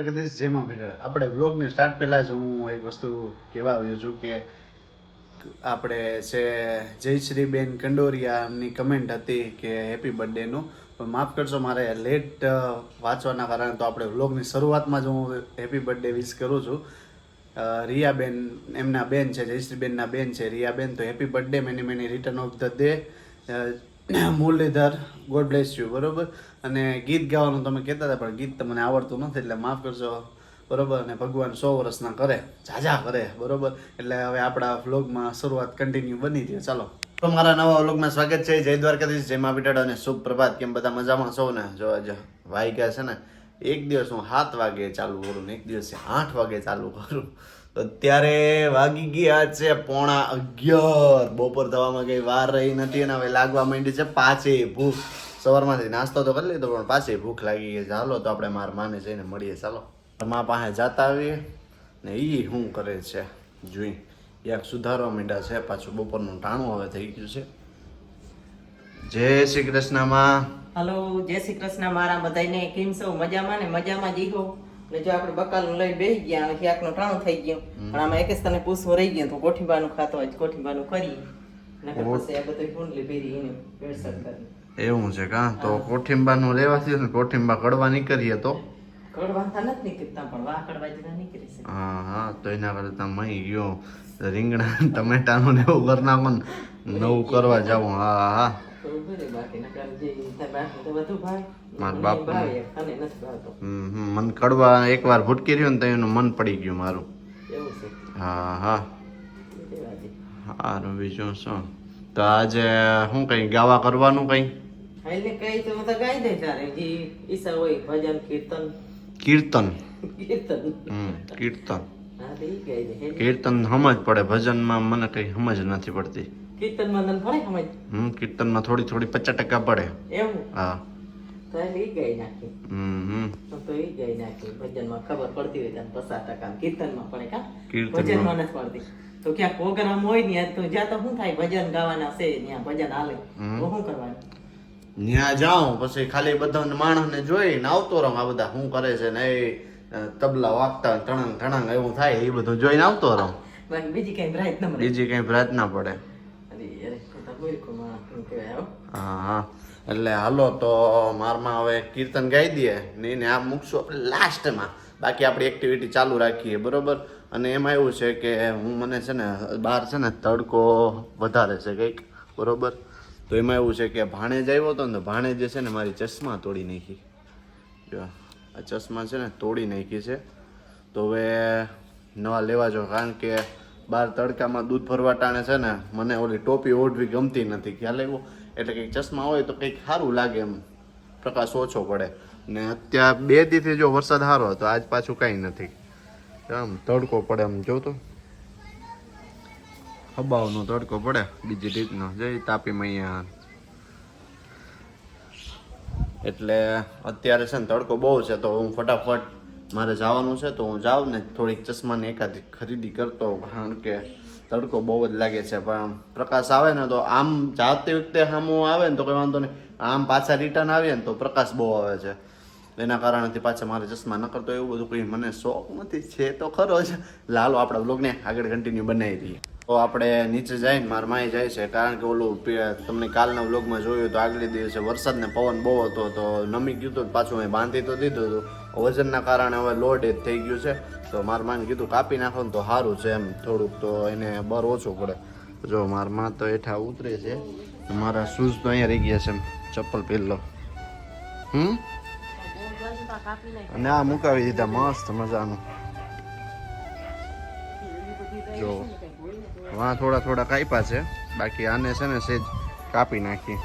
જેમાં બેઠા આપણે વ્લોગની સ્ટાર્ટ પહેલાં જ હું એક વસ્તુ કહેવા આવ્યો છું કે આપણે છે જયશ્રીબેન કંડોરિયા એમની કમેન્ટ હતી કે હેપી બર્થડેનું પણ માફ કરશો, મારે લેટ વાંચવાના કારણે તો આપણે વ્લોગની શરૂઆતમાં જ હું હેપી બર્થડે વિશ કરું છું. રિયાબેન, એમના બેન છે, જયશ્રીબેનના બેન છે. રિયાબેન, તો happy birthday many many return of the day Murlidhar, God bless you, બરોબર? અને ગીત ગાવાનું તમે કહેતા હતા, પણ ગીત તમને આવડતું નથી, એટલે માફ કરજો, બરોબર? અને ભગવાન સો વર્ષના કરે, ઝાઝા કરે, બરોબર? એટલે હવે આપણા વ્લોગમાં શરૂઆત કન્ટિન્યુ બની રહી ચાલો. તો મારા નવા વ્લોગમાં સ્વાગત છે. જય દ્વારકાધીશ, જય મા બેટાડો અને શુભ પ્રભાત કેમ બધા મજામાં સૌને જો વાઈ ગયા છે ને, એક દિવસ હું સાત વાગે ચાલુ કરું ને, એક દિવસે આઠ વાગે ચાલુ કરું. તો અત્યારે વાગી ગયા છે પોણા અગિયાર. બપોર થવામાં કઈ વાર રહી નથી અને હવે લાગવા માંડી છે પાછે ભૂખ. સવારમાંથી નાસ્તો તો કરી લીધો, પણ પાછી ભૂખ લાગી ગઈ ચાલો તો આપણે મારા માને જઈને મળીએ. ચાલો. મા પાસે જતા આવીએ ને એ શું કરે છે? જોઈ. યાક સુધારવા માંડ્યા છે. પાછું બપોરનું ટાણું હવે થઈ ગયું છે. જય શ્રી કૃષ્ણમાં હલો, જય શ્રી કૃષ્ણ, મારા બધાને કેમ છો? મજામાં ને? મજામાં જ ને જો આપણે બકાલું લઈ બેસી ગયા અને ક્યાંકનું ટાણું થઈ ગયું. પણ આમાં એક તને પૂછવું રહી ગયું તો કોઠીબાનું ખાતો હોય કોઠીબાનું કરીએ. નકર પછી આ બધું કુંડલી ભેરી એને ભેળસેળ કરી. એવું છે કા? તો કોઠિંબાનું લેવાથી ને કોઠિંબા કડવા નીકળીએ તો. કડવાંથા નથી નીકળતા પણ વાહ કડવા જેવા નીકળી છે. હા હા તો એના કરતા મહી ગયો. રીંગણા ટમેટાનું ને એવું કરી નાખો નવું કરવા જાવ હા હા. બાકી નકર જે બધું મારા બાપુ. મન કડવા એકવાર ભૂટકી રહ્યો ને તો એનું મન પડી ગયું મારું. હા હા. હારું સારું બીજું શું? તો આજે શું કઈ ગાવા કરવાનું કઈ? કીર્તન. કીર્તન. કીર્તન. સમજ પડે. ભજનમાં મને કઈ સમજ નથી પડતી. કીર્તનમાં થોડી થોડી પચાસ ટકા પડે. એવું? હા. તો એ ઈ ગાઈ નાખી. હું તો એ ગાઈ નાખી. ભજનમાં ખબર પડતી હોય તને પસાર ટકા કીર્તનમાં પડે કા. ભજનમાં નથી પડતી. તો ક્યાંક પ્રોગ્રામ હોય ને તો જ્યાં તો શું થાય ભજન ગાવાના છે ત્યાં ભજન હાલે. તો શું કરવાનું? ત્યાં જાઉં પછી ખાલી બધા માણસને જોઈને આવતો રહું. આ બધા શું કરે છે ને એ તબલા વાગતા ટણંગ ટણંગ એવું થાય એ બધું જોઈને આવતો રહું. બીજી કઈ પ્રાર્થના બીજી કઈ પ્રાર્થના પડે. અરે તો હા હા. એટલે હાલો તો મારમાં હવે કીર્તન ગાઈ દઈએ ને એને આ મૂકશું આપણે લાસ્ટમાં. બાકી આપણી એક્ટિવિટી ચાલુ રાખીએ, બરોબર? અને એમાં એવું છે કે હું મને છે ને બહાર છે ને તડકો વધારે છે કંઈક, બરોબર? તો એમાં એવું છે કે ભાણેજ આવ્યો હતો ને તો ભાણેજે છે ને મારી ચશ્મા તોડી નાખી. જો, આ ચશ્મા છે ને તોડી નાખી છે. તો હવે નવા લેવા જો, કારણ કે બહાર તડકામાં દૂધ ભરવા ટાણે છે ને મને ઓલી ટોપી ઓઢવી ગમતી નથી. ખ્યાલ આવ્યો? એટલે કંઈક ચશ્મા હોય તો કંઈક સારું લાગે એમ. પ્રકાશ ઓછો પડે. ને અત્યારે બે દીથી જો વરસાદ સારો હતો, આજ પાછું કાંઈ નથી. આમ તડકો પડે આમ જો તો. હબાવનો તડકો પડે બીજી રીતનો. જય તાપી મૈયા. એટલે અત્યારે છે ને તડકો બહુ છે, તો હું ફટાફટ મારે જવાનું છે, તો હું જાઉં ને થોડીક ચશ્માની એકાદી ખરીદી કરતો. કારણ કે તડકો બહુ જ લાગે છે, પણ પ્રકાશ આવે ને તો આમ જાતે વખતે સામો આવે ને તો કંઈ વાંધો નહીં. આમ પાછા રિટર્ન આવીએ ને તો પ્રકાશ બહુ આવે છે. એના કારણેથી પાછા મારે ચશ્મા ન કરતો એવું બધું કંઈ મને શોખ નથી, છે તો ખરો જ. લાલો આપણા બ્લોગને આગળ કન્ટિન્યુ બનાવી દઈએ. તો આપણે નીચે જઈને માર માય જાય છે, કારણ કે ઓલું તમને કાલના વ્લોગમાં જોયું તો આગલે દિવસે વરસાદને પવન બહુ હતો, તો નમી ગયું હતું પાછું મેં બાંધી તો દીધું હતું. વજનના કારણે હવે લોડ થઈ ગયું છે. તો માર માને કીધું કાપી નાખો ને તો સારું છે એમ. થોડુંક તો એને બર ઓછું પડે. જો મારમાં તો હેઠા ઉતરે છે. મારા શૂઝ તો અહીંયા રહી ગયા છે એમ. ચપ્પલ પહેરી લો હમ? અને આ મુકાવી દીધા મસ્ત મજાનું. જો, વા થોડા થોડા કાપ્યા છે. બાકી આને છે ને સેજ કાપી નાખી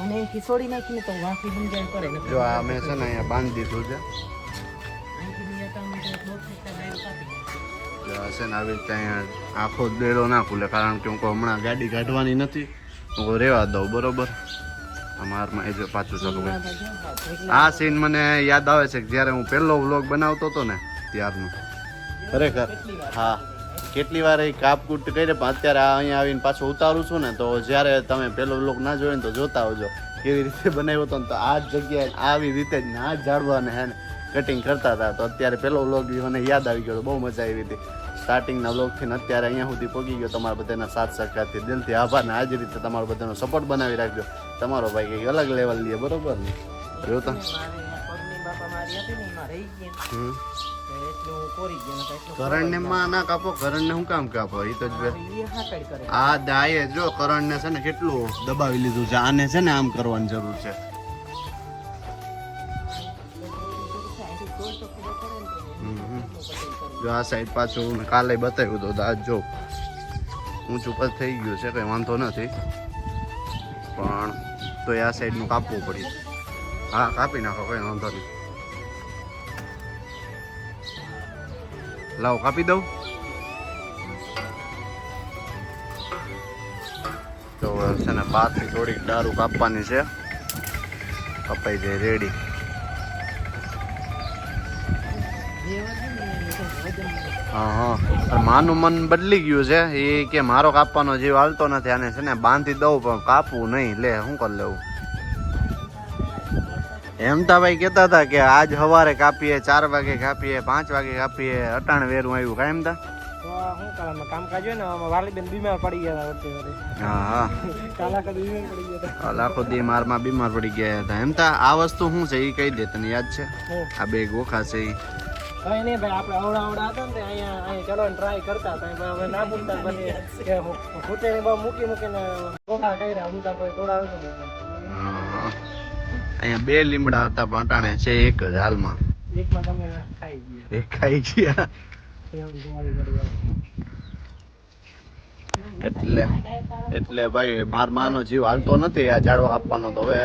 અને ખીસોડી નાખીને તો વાંકી સમજાય પડે જો આ મેં છે ને અહીંયા બાંધી દીધું છે. ને આવી રીતે અહીંયા આખો દેડો ના ખુલે કારણ કે હું હમણાં ગાડી કાઢવાની નથી હું રેવા દઉં બરોબર? અમારમાં એ જો પાછું ચાલુ આ સીન મને યાદ આવે છે કે જ્યારે હું પહેલો વ્લોગ બનાવતો હતો ને ત્યારનું. ખરેખર? હા. કેટલી વાર એ કાપકૂટ કરી પણ અત્યારે આ અહીંયા આવીને પાછો ઉતારું છું ને તો જ્યારે તમે પેલો લોક ના જોયો ને તો જોતા આવજો કેવી રીતે બનાવ્યો હતો ને તો આ જ જગ્યાએ આવી રીતે જ ના ઝાડવાને હે કટિંગ કરતા હતા. તો અત્યારે પેલો વ્લોગ મને યાદ આવી ગયો બહુ મજા આવી હતી. સ્ટાર્ટિંગના વ્લોગથી અત્યારે અહીંયા સુધી પહોંચી ગયો. તમારા બધાના સાથ સરકારથી દિલથી આભાર ને આ જ રીતે તમારો બધાનો સપોર્ટ બનાવી રાખજો. તમારો ભાઈ કંઈક અલગ લેવલ લે બરોબર ને? જો હતી ને માં ના કાપો કરણને શું કામ કાપો? એ તો જ આ દાએ જો કરણને છે ને કેટલું દબાવી લીધું છે આને છે ને આમ કરવાની જરૂર છે. જો આ સાઈડ પાછું કાલે બતાવ્યું હતું તો આજ જો ઊંચું પર થઈ ગયું છે કઈ વાંધો નથી. પણ તો આ સાઈડનું કાપવું પડ્યું. હા કાપી નાખો કઈ વાંધો નહીં. લાવો કાપી દઉં તો છે ને પાતળી થોડીક દારૂ કાપવાની છે કપાઈ જાય રેડી હા હા માનું મન બદલી ગયું છે એ કે મારો કાપવાનો જીવ હાલતો નથી આને છે ને બાંધી દઉં પણ કાપવું નહીં લે શું કરી લેવું એમ ભાઈ કહેતા હતા કે આજ સવારે કાપીએ ચાર વાગે કાપીએ પાંચ વાગે કાપીએ અટાણ વેરું આવ્યું. કાંઈ એમ તા તો આ શું કામ કામકાજ હોય ને આમાં વાલીબેન બીમાર પડી ગયા હતા. હા કાલા કદી બીમાર પડી ગયા હતા. લાખો દી મારમાં બીમાર પડી ગયા હતા. એમ તા આ વસ્તુ શું છે? એ કહી દે તને યાદ છે? આ બે ગોખા છે ઈ. કઈ નહીં ભાઈ આપણે અવડા અવડા હતા ને અહીંયા અહીંયા ચલો ટ્રાય કરતા હતા. હવે ના પૂછતા પછી કે ખૂટે મૂકી મૂકીને ચોખા કર્યા. હું તો કોઈ તોડાવે નહીં. હા. અહીંયા બે લીમડા હતા પાટાણે છે એક જ હાલમાં. ખાઈ ગયા. એટલે એટલે ભાઈ માર માનો જીવ હાલતો નથી આ ઝાડવા આપવાનો તો હવે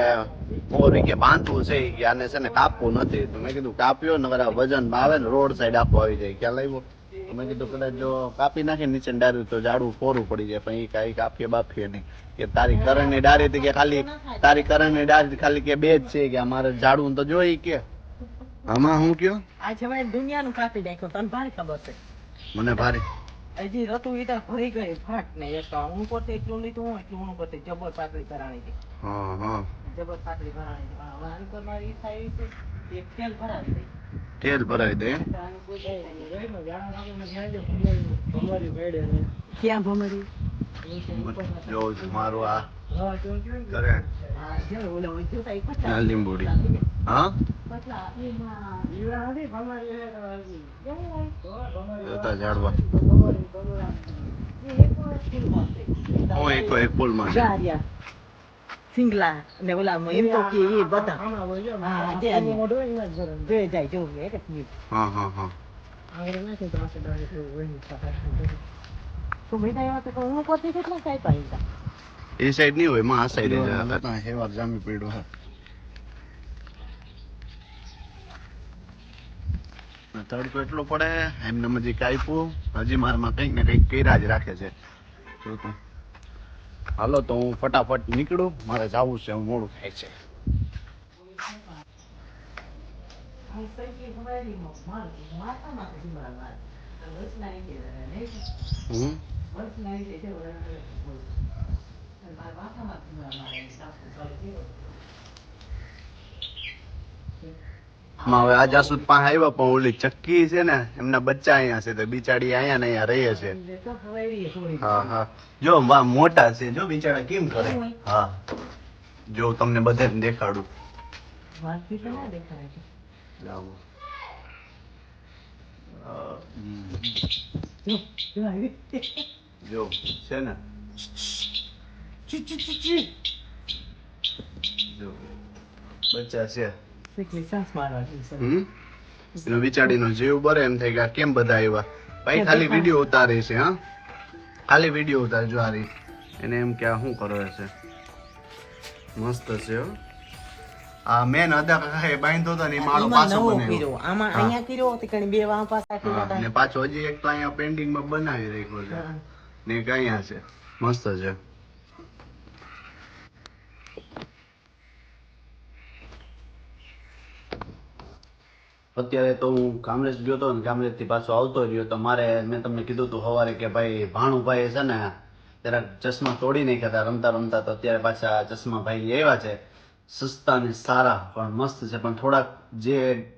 મોરી કે બાંધવું છે આને છે ને કાપવું નથી. તો મેં કીધું કાપ્યો ને વજન આવે ને રોડ સાઈડ આપવા આવી જાય. ખ્યાલ આવ્યો તો મેં કીધું કદાચ જો કાપી નાખે નીચે ડાર્યું તો ઝાડું કોરું પડી જાય. પણ એ કાંઈ કાપીએ બાફીએ નહીં. કે તારી કરણની ડારી હતી કે ખાલી તારી કરણની ડારી ખાલી કે બે જ છે કે અમારે ઝાડું તો જોઈ કે. આમાં હું કયો? આજે ભાઈ દુનિયાનું કાપી નાખ્યું તને ભારે ખબર છે? મને ભારે. હજી રતું ઈટા ભરી ગઈ ફાટ ને એક હું પોતે એટલું લીધું હું એટલું હું પોતે જબર પાતળી કરાણી હતી. હા હા. જબર પાતળી કરાણી હતી. પર મારી ઈચ્છા છે એક તેલ ભરાવી તેલ ભરાઈ દે. ક્યાં ભમરી? જો મારું આ? કરે લીંબુડી હા? જતા ઝાડવા. એક પુલમાં. સિંગલા ને ઓલા એમ તો કે એ બધા હા, તે ને. જોઈ જાય જો એક જ હા હા હા આંગળી નાખી તો આશે ડાળી ને પાછળ. તો બેટા એવા તો હું પોતે કેટલા કાંઈ પાઈ એ સાઈડ નહીં હોયમાં આ સાઈડ જ હેવાર જામી પડ્યો હે તડકો એટલો પડે એમને હજી કાપ્યું હજી મારમાં કંઈક ને કંઈક કર્યા જ રાખે છે જો તું હાલો તો હું ફટાફટ નીકળું. મારે જવું છે હું મોડું થાય છે. Thank આમાં હવે આ જાસૂદ પાસે આવ્યા પણ ઓલી ચક્કી છે ને એમના બચ્ચા અહીંયા છે તો બિચારી અહીંયા ને અહીંયા રહે છે. હા હા. જો વા મોટા છે જો બિચારા કેમ કરે? હા. જો તમને બધાને દેખાડું. લાવો. અ, હમ. જો છે ને? જો. બચ્ચા છે. એનો વિચારીનો જીવ બરે એમ થાય કે કેમ બધા આવ્યા? ભાઈ ખાલી વીડિયો ઉતારે છે હા? ખાલી વીડિયો ઉતારે જો આ એને એમ કે આ શું કરો છે? મસ્ત છે હો. આ મેન અદા કાકાએ બાંધ્યો હતો ને માળો પાછો બનાવ્યો. આમાં અહીંયા કર્યો તે કણી બે વાં પાછા કર્યા. ને પાછો હજી એક તો અહીંયા પેન્ટિંગમાં બનાવી રાખ્યો છે. ને એક અહીંયા છે. મસ્ત છે. અત્યારે તો હું કામરેજ ગયો હતો ને કામરેજથી પાછો આવતો રહ્યો તો મારે, મેં તમને કીધું હતું સવારે કે ભાઈ ભાણુભાઈ છે ને, જરાક ચશ્મા તોડી નાખ્યા હતા રમતા રમતા તો અત્યારે પાછા ચશ્મા ભાઈ આવ્યા છે. સસ્તા ને સારા પણ મસ્ત છે, પણ થોડાક જે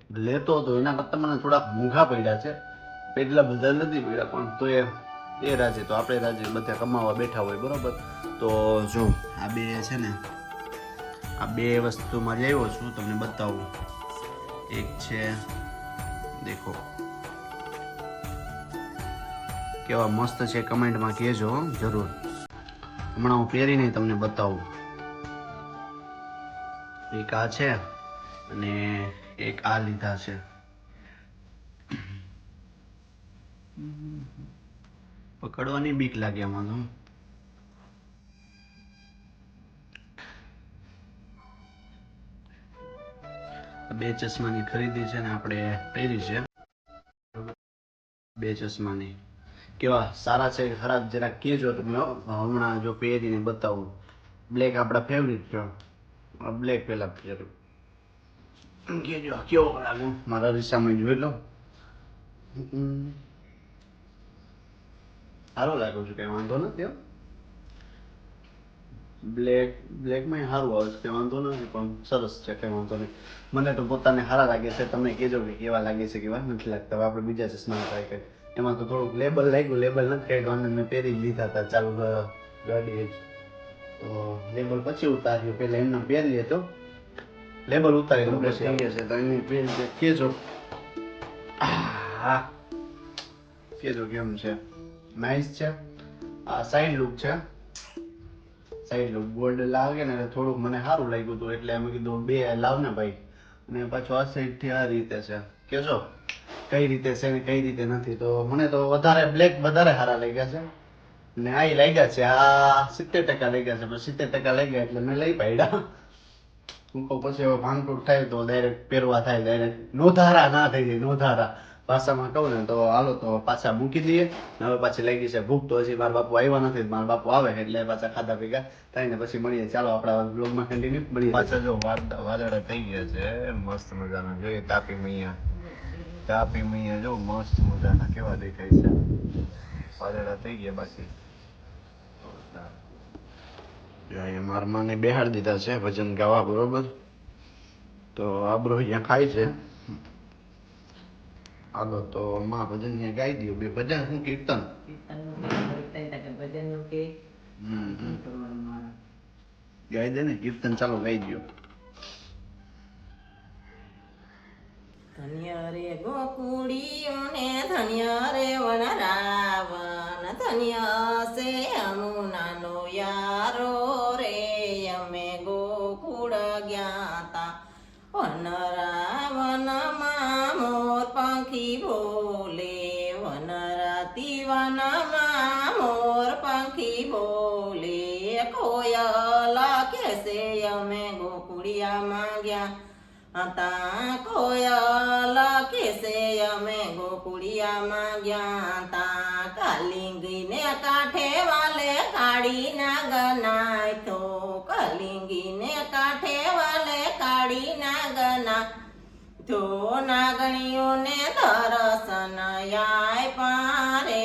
લેતો હતો એના કરતાં મને થોડાક મોંઘા પડ્યા છે. એટલા બધા નથી પડ્યા, પણ તો એ એ રાજે તો આપણે રાજે બધા કમાવા બેઠા હોય, બરોબર? તો જો, આ બે છે ને, આ બે વસ્તુ મારી આવ્યો છું, તમને બતાવું. એક છે. દેખો. કેવા મસ્ત છે, કમેન્ટમાં કહેજો જરૂર. હમણાં હું પહેરીને તમને બતાવું. એક આ છે અને એક આ લીધા છે. પકડવાની બીક લાગે આમાં, તો. બે ચશ્માની ખરીદી છે ને આપણે પહેરી છે. બે ચશ્માની. કેવા? સારા છે ખરાબ? જરાક કહેજો તમે હમણાં જો પહેરીને બતાવું. બ્લેક આપણા ફેવરિટ છે. બ્લેક પેલા પહેરું. કહેજો કેવો લાગે? મારા રીસામાં જોઈ લો. સારો લાગુ છું, કંઈ વાંધો નથી હો. બ્લેક બ્લેકમાં સારું આવે છે, કંઈ વાંધો નથી, પણ સરસ છે, કંઈ વાંધો નહીં. મને તો પોતાને સારા લાગે છે, તમને કહેજો કે કેવા લાગે છે, કેવા નથી લાગતા આપણે બીજા ચશ્મા ટ્રાય કરીએ. એમાં તો થોડુંક લેબલ લાગ્યું લેબલ નથી કાઢવાનું મેં પહેરી લીધા હતા, ચાલુ ગાડી તો લેબલ પછી ઉતાર્યું, પહેલાં એમને પહેરી તો લેબલ ઉતારી દઉં પછી આવી જશે તો એની પહેરી કહેજો. હા કહેજો કેમ છે. નાઇસ છે. આ સાઈડ લુક છે. સાઈડ બોર્ડ લાગે ને એટલે થોડુંક મને સારું લાગ્યું હતું. એટલે એમ કીધું, બે, લાવ ને ભાઈ. અને પાછો આ સાઈડથી આ રીતે છે. કેજો, કઈ રીતે છે ને કઈ રીતે નથી. તો મને તો વધારે બ્લેક વધારે સારા લાગ્યા છે. ને આ લાગ્યા છે, આ સિત્તેર ટકા લાગ્યા છે. સિત્તેર ટકા લાગ્યા એટલે મેં લઈ પાડ્યા. હું કહું, પછી હવે ભાંગતૂટ થાય તો ડાયરેક્ટ પહેરવા થાય ડાયરેક્ટ નોધારા ના થઈ જાય, નોધારા. ભાષામાં કહું ને તો હાલો તો પાછા મૂકી દઈએ. ને હવે પાછી લાગી છે ભૂખ તો હજી મારા બાપુ આવ્યા નથી મારા બાપુ આવે એટલે પાછા ખાધા ભેગા થાય ને પછી મળીએ. ચાલો આપણા બ્લોગમાં કન્ટિન્યુ મળીએ. પાછા જો વાદળા થઈ ગયા છે મસ્ત મજાના. જોઈએ તાપી મૈયા. તાપી મૈયા જો મસ્ત મજાના કેવા દેખાય છે. વાદળા થઈ ગયા બાકી મારા માને બેહાડી દીધા છે ભજન ગાવા બરોબર? તો આબરો અહીંયા ખાય છે. હાલો તો માં ભજન ને ગાઈ દો બે ભજન શું કીર્તન. ગાઈ દે ને કીર્તન ચાલો ગાઈ દો ધન્ય રે ગોકુળીઓ ને ધન્ય રે વનરાવન ધન્ય છે અનુનાનો યારો રે. અમે ગોકુળ જ્ઞાતા વનરાવનમાં બોલે વનરાતી વનમાં મોર પંખી બોલે કોયલા કેસે અમે ગોકુળિયામાં ગયા તા કોયલ કેસે અમે ગોકુળિયામાં ગયા તા કાલિંગીને કાંઠે વાલે કાળી ના ગનાય તો કલિંગીને કાંઠે વાલે કાળી ના ના તો નાગણીઓને દર્શન આય પારે.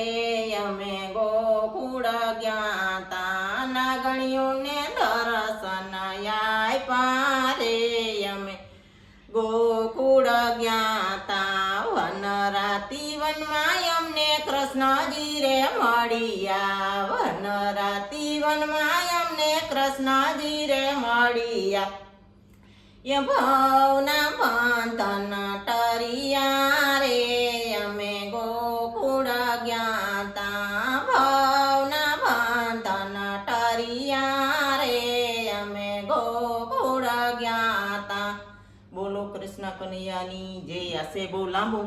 અમે ગોકુળ ગયા તા નાગણીઓને દર્શન આય પારે. અમે ગોકુળ જ્ઞાતા વન રાતી વનમાં અમને કૃષ્ણજી રે મળ્યા વન રાતી વનમાં અમને કૃષ્ણજી રે મળ્યા એ ભાવના બંધન ટરિયા રે અમે ગોકુળ જ્ઞાતા ભવન બંધન ટરિયા રે અમે ગોકુળ જ્ઞાતા બોલો કૃષ્ણ કનૈયાની જે હશે બહુ લાંબો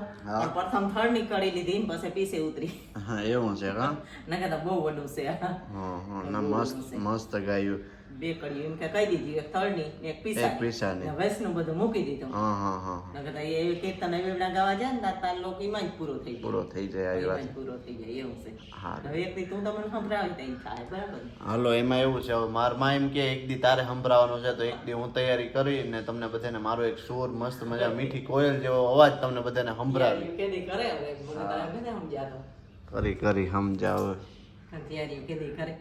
પ્રથમ થડ નીકળી લીધી ને પછી પીસે ઉતરી હા એવું છે હા નકર તો બહુ વડું છે હા હા ના મસ્ત મસ્ત ગાયું બે કડી એમ કે કહી દીધી એક થળની ને એક એક પીસાની. વૈષ્ણવ બધું મૂકી દીધું. હા હા હા નકર એ કીર્તન એવડા ગાવા જાય ને તાર તાર લોકો એમાં જ પૂરો થઈ જાય. પૂરો થઈ જાય આવી વાત. પૂરો થઈ જાય એવું છે. હા હવે એક દી તું તમને સંભળાવી તઈ થાય બરાબર? હાલો એમાં એવું છે હવે મારમાં એમ કે એક દી તારે સંભળાવવાનું છે તો એક દી હું તૈયારી કરી ને તમને બધાને મારો એક સુર મસ્ત મજા મીઠી કોયલ જેવો અવાજ તમને બધાને સંભળાવી. કેદી કરે હવે? મને તો એમ નથી સમજાતો. કરી કરી સમજાવ. તૈયારી કેદી કરે?